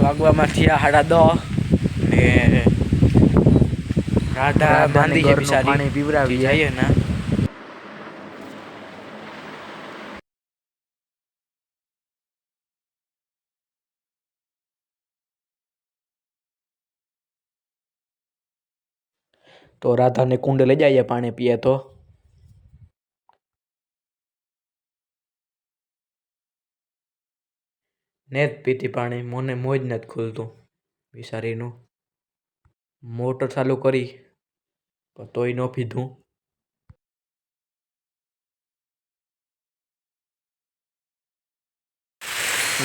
ટાઈમમાં થયા સાડા દસ ને રાધા બાંધી છે બિચારી. પાણી પીવડાવીએ. જઈએ ને. તો રાધાને કુંડ લઈ જઈએ પાણી પીએ તો. ને જ પીતી પાણી, મને મોજ નથી ખુલતું. બિચારીનું મોટર ચાલુ કરી, પણ તોય ન પીધું.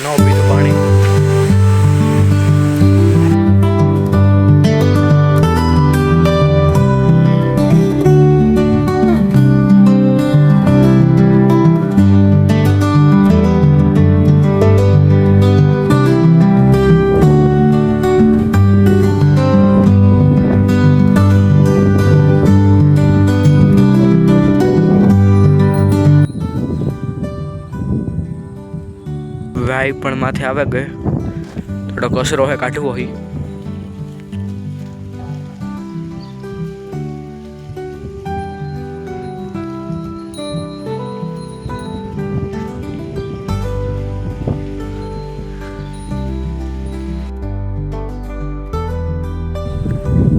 ન પીધું પાણી. વાઈ પણ માથે આવે ગયે. થોડો કસરો હે કાઢવો હોય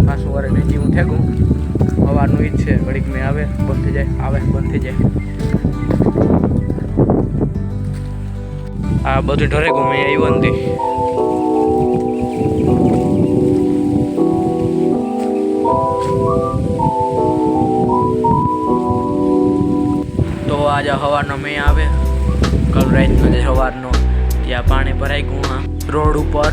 પાછું વારે નીચે હું થેગું હવાનું ઈજ છે, ઘડીક મેં આવે, બંધ થઈ જાય, આવે, બંધ થઈ જાય. આ બધું ઢરે ગુમે આવ્યો નથી તો આજે સવારનો મેં આવે. કલ રાતનો સવારનો ત્યાં પાણી ભરાઈ ગુણા રોડ ઉપર.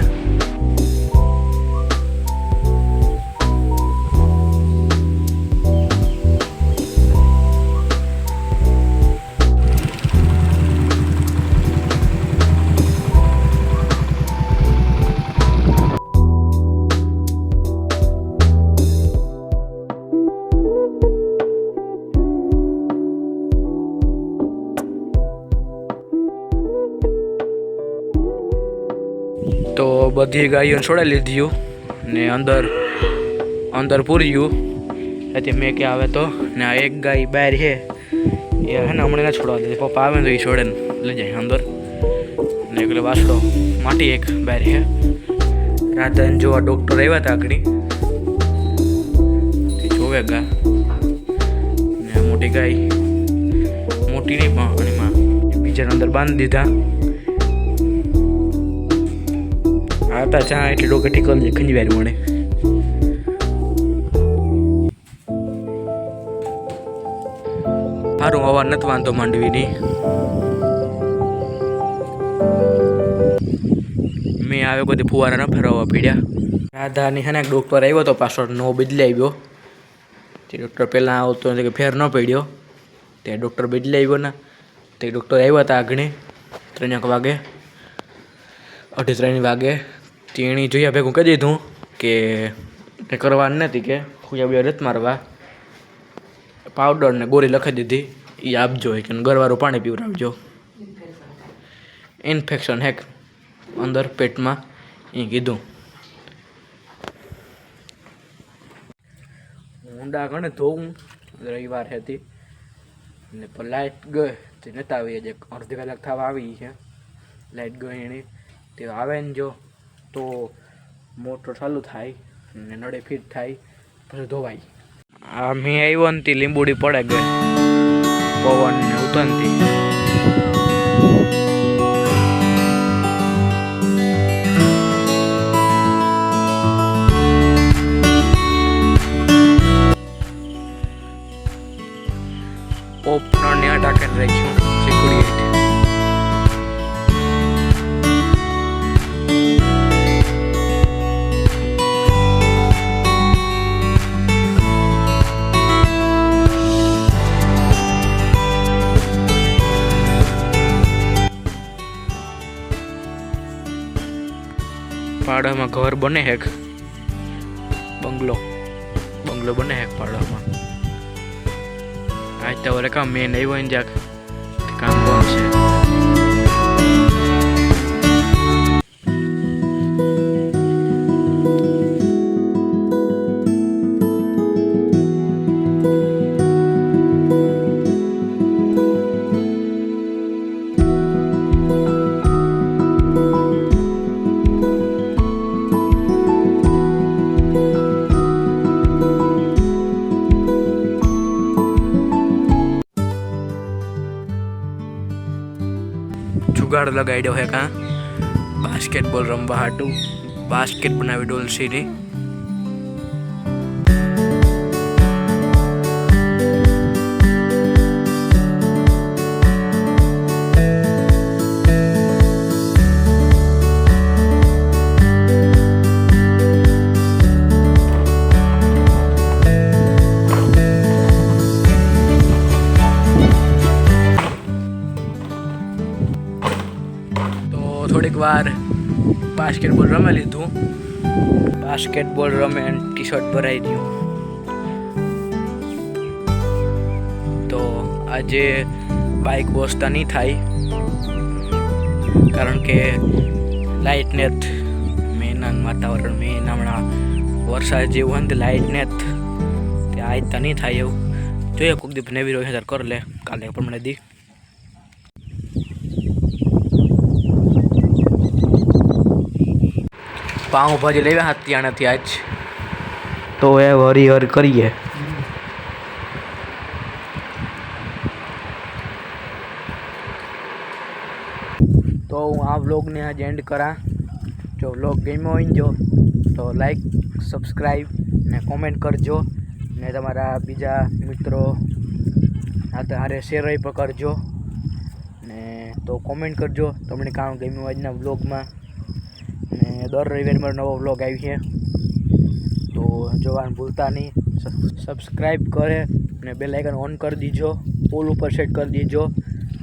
તો બધી ગાયો છોડાઈ લીધી ને અંદર અંદર પૂરી ગયું એથી મેં કે આવે તો, ને આ એક ગાય બહાર છે. એ હે ને હમણાં ના છોડવા દીધી. પપ્પા આવે ને તો એ છોડે ને લઈ જાય અંદર. ને એટલે વાસડો માટી એક બહાર છે. રાધાને જોવા ડૉક્ટર આવ્યા હતા આગળ. જોવે ગા. ને મોટી ગાય, મોટી નહીં પણ એમાં બીજાને અંદર બાંધી દીધા. આવતા ચા એટલે ડોકે ટીકો ખંજવાર મળે સારું અવાજ નથી વાંધો માંડવીની. મેં આવ્યો બધી ફુવારા ન ફેરવવા પીડ્યા. રાધાની હેને ડૉક્ટર આવ્યો હતો પાછો નો બદલી આવ્યો તે ડૉક્ટર પહેલાં આવતો કે ફેર ન પડ્યો. તે ડૉક્ટર બદલી આવ્યો ને, તે ડૉક્ટર આવ્યા હતા આગળ ત્રણ એક વાગે, અઢી ત્રણ વાગે. તેણી જોયા ભેગું કહી દીધું કે કંઈ કરવાનું નથી કે ખુયા બે રત મારવા. પાવડર ને ગોળી લખી દીધી. એ આપજો કે ગરવારું પાણી પીવડાવજો. ઇન્ફેક્શન હેક અંદર પેટમાં. એ કીધું. ઊંડા ઘણે ધોવું. રવિવાર હતી. ને પણ લાઇટ ગઈ. તે નતા આવી. જે અડધી કલાક થવા આવી છે. લાઇટ ગઈ એની. તે આવે ને જો. તો મોટર ચાલુ થાય ને નળે ફિટ થાય, પછી ધોવાય. આ મેં આવ્યો ને લીંબુડી પડે ગઈ. પવન ને ઉતનતી ઓપનર ને અટાકે રાખ્યું. પાડામાં ઘર બને હેક? બંગલો. બંગલો બને હેક પાડામાં આજ તો કામ મેં નહીં હોય જાક. કામ કોણ છે? ઝાડ લગાડ્યો હે કાં? બાસ્કેટબોલ રમવા હાટું. બાસ્કેટ બનાવી ડોલસીની વાર બાસ્કેટબોલ રમી લીધું. બાસ્કેટબોલ રમે ટી શર્ટ ભરાઈ ગયું. તો આજે બાઇક બોસતા નહીં થાય, કારણ કે લાઇટ નેત મેનાન વાતાવરણ મેન હમણાં વરસાદ જેવું હોય ને લાઇટ નેત તે આજતા નહીં થાય એવું. જોઈએ કોઈક નેવી રહ્યો રોજ કર લે, કાલે પણ મને દી. પાઉંભાજી લેવા હતા આનાથી આજ. તો એ હરિહર કરીએ. તો હું આ વ્લોગને આજ એન્ડ કરા. જો વ્લોગ ગમ્યો હોય જો તો લાઈક સબસ્ક્રાઈબ ને કોમેન્ટ કરજો. ને તમારા બીજા મિત્રો આ હારે શેર પણ કરજો. ને તો કોમેન્ટ કરજો. તમને કામ ગમ્યું આજના વ્લોગમાં. ને દર રવિવારે નવો વ્લોગ આવી છે. તો જોવાનું ભૂલતા નહીં. સબસ્ક્રાઈબ કરે અને બે લાઇકન ઓન કરી દીજો. ઓલ ઉપર સેટ કરી દીજો.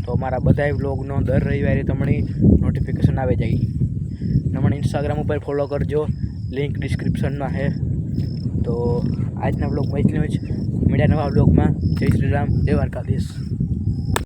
તો મારા બધાય વ્લોગનો દર રવિવારે તમને નોટિફિકેશન આવે જાય. મને ઇન્સ્ટાગ્રામ ઉપર ફોલો કરજો. લિંક ડિસ્ક્રિપ્શનમાં છે. તો આજના બ્લોગમાં એટલું જ. મીડિયા નવા બ્લોગમાં જય શ્રી રામ. જય દ્વારકાધીશ.